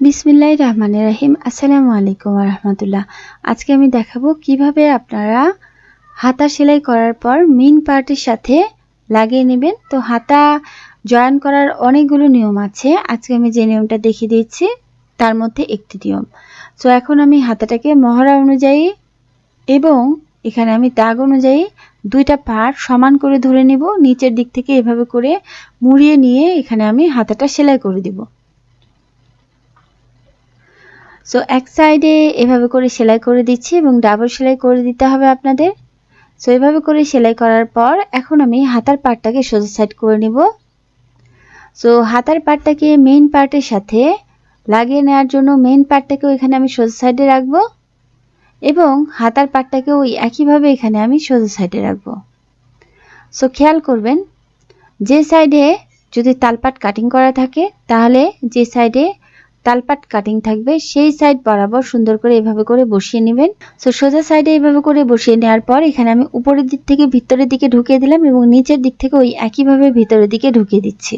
বিসমিল্লাহ রহমান রাহিম। আসসালামু আলাইকুম রহমতুল্লাহ। আজকে আমি দেখাবো কীভাবে আপনারা হাতা সেলাই করার পর মেন পার্টের সাথে লাগিয়ে নেবেন। তো হাতা জয়েন করার অনেকগুলো নিয়ম আছে। আজকে আমি যে নিয়মটা দেখিয়ে দিচ্ছি, তার মধ্যে একটি নিয়ম। তো এখন আমি হাতাটাকে মহড়া অনুযায়ী এবং এখানে আমি দাগ অনুযায়ী দুইটা পার্ট সমান করে ধরে নিব। নিচের দিক থেকে এভাবে করে মুড়িয়ে নিয়ে এখানে আমি হাতাটা সেলাই করে দিব। সো এক সাইডে এভাবে করে সেলাই করে দিচ্ছি এবং ডাবল সেলাই করে দিতে হবে আপনাদের। সো এভাবে করে সেলাই করার পর এখন আমি হাতার পার্টটাকে সোজা সাইড করে নিব। সো হাতার পার্টটাকে মেইন পার্টের সাথে লাগিয়ে নেওয়ার জন্য মেইন পার্টটাকেও এখানে আমি সোজা সাইডে রাখব এবং হাতার পার্টটাকেও ওই একইভাবে এখানে আমি সোজা সাইডে রাখব। সো খেয়াল করবেন, যে সাইডে যদি তালপাট কাটিং করা থাকে, তাহলে যে সাইডে তালপাট কাটিং থাকবে, সেই সাইড বরাবর সুন্দর করে এভাবে করে বসিয়ে নেবেন। সো সোজা সাইডে এভাবে করে বসিয়ে নেওয়ার পর এখানে আমি উপরের দিক থেকে ভিতরের দিকে ঢুকিয়ে দিলাম এবং নিচের দিক থেকে ওই একইভাবে ভিতরের দিকে ঢুকিয়ে দিচ্ছি।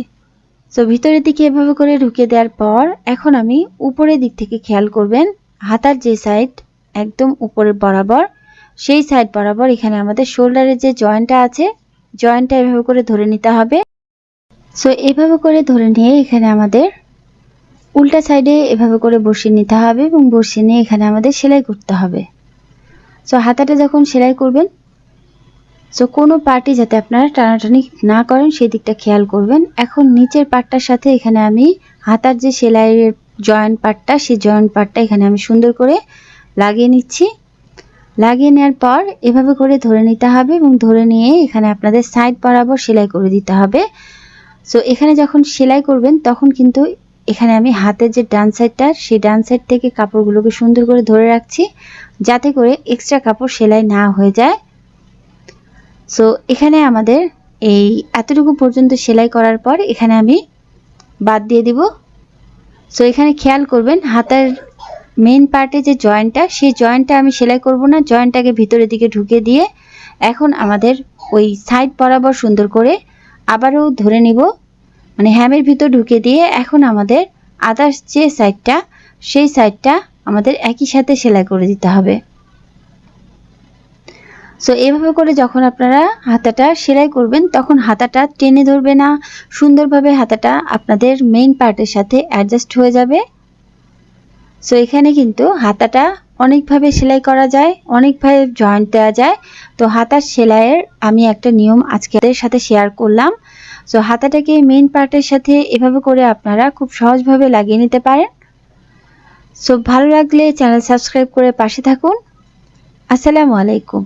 সো ভিতরের দিকে এভাবে করে ঢুকিয়ে দেওয়ার পর এখন আমি উপরের দিক থেকে খেয়াল করবেন, হাতার যে সাইড একদম উপরের বরাবর, সেই সাইড বরাবর এখানে আমাদের শোল্ডারের যে জয়েন্টটা আছে জয়েন্টটা এভাবে করে ধরে নিতে হবে। সো এভাবে করে ধরে নিয়ে এখানে আমাদের উল্টা সাইডে এভাবে করে বসিয়ে নিতে হবে এবং বসিয়ে নিয়ে এখানে আমাদের সেলাই করতে হবে। সো হাতাটা যখন সেলাই করবেন সো কোনো পার্টি যাতে আপনারা টানাটানি না করেন, সেই দিকটা খেয়াল করবেন। এখন নিচের পার্টটার সাথে এখানে আমি হাতার যে সেলাইয়ের জয়েন্ট পার্টটা সেই জয়েন্ট পার্টটা এখানে আমি সুন্দর করে লাগিয়ে নিচ্ছি। লাগিয়ে নেওয়ার পর এভাবে করে ধরে নিতে হবে এবং ধরে নিয়ে এখানে আপনাদের সাইড বরাবর সেলাই করে দিতে হবে। সো এখানে যখন সেলাই করবেন, তখন কিন্তু এখানে আমি হাতের যে ডান সাইডটা সেই ডান সাইড থেকে কাপড়গুলোকে সুন্দর করে ধরে রাখছি, যাতে করে এক্সট্রা কাপড় সেলাই না হয়ে যায়। সো এখানে আমাদের এই এতটুকু পর্যন্ত সেলাই করার পর এখানে আমি বাদ দিয়ে দিব। সো এখানে খেয়াল করবেন, হাতার মেন পার্টে যে জয়েন্টটা সেই জয়েন্টটা আমি সেলাই করব না জয়েন্টটাকে ভিতরের দিকে ঢুকে দিয়ে এখন আমাদের ওই সাইড বরাবর সুন্দর করে আবারও ধরে নিব। মানে হ্যামের ভিতর ঢুকে দিয়ে এখন আমাদের আদার্স যে সাইডটা সেই সাইডটা আমাদের একই সাথে সেলাই করে দিতে হবে। সো এভাবে করে যখন আপনারা হাতাটা সেলাই করবেন, তখন হাতাটা টেনে ধরবে না। সুন্দরভাবে হাতাটা আপনাদের মেইন পার্টের সাথে অ্যাডজাস্ট হয়ে যাবে। সো এখানে কিন্তু হাতাটা অনেকভাবে সেলাই করা যায়, অনেকভাবে জয়েন্ট দেওয়া যায়। তো হাতার সেলাইয়ের আমি একটা নিয়ম আজকে সাথে শেয়ার করলাম। সো হাতাটাকে মেন পার্টের সাথে এভাবে করে আপনারা খুব সহজভাবে লাগিয়ে নিতে পারেন। সো ভালো লাগলে চ্যানেল সাবস্ক্রাইব করে পাশে থাকুন। আসসালামু আলাইকুম।